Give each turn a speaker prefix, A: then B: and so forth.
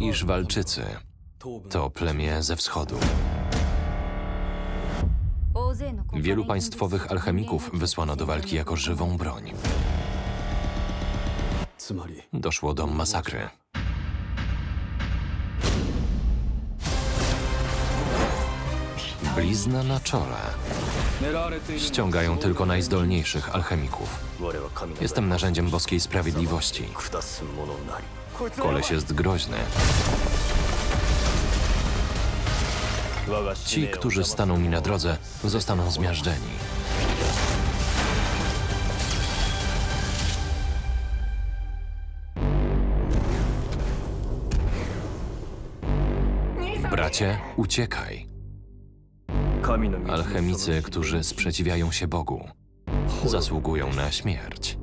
A: iż Walczycy to plemię ze wschodu. Wielu państwowych alchemików wysłano do walki jako żywą broń. Doszło do masakry. Blizna na czole. Ściągają tylko najzdolniejszych alchemików. Jestem narzędziem boskiej sprawiedliwości. Koleś jest groźny. Ci, którzy staną mi na drodze, zostaną zmiażdżeni. Bracie, uciekaj. Alchemicy, którzy sprzeciwiają się Bogu, zasługują na śmierć.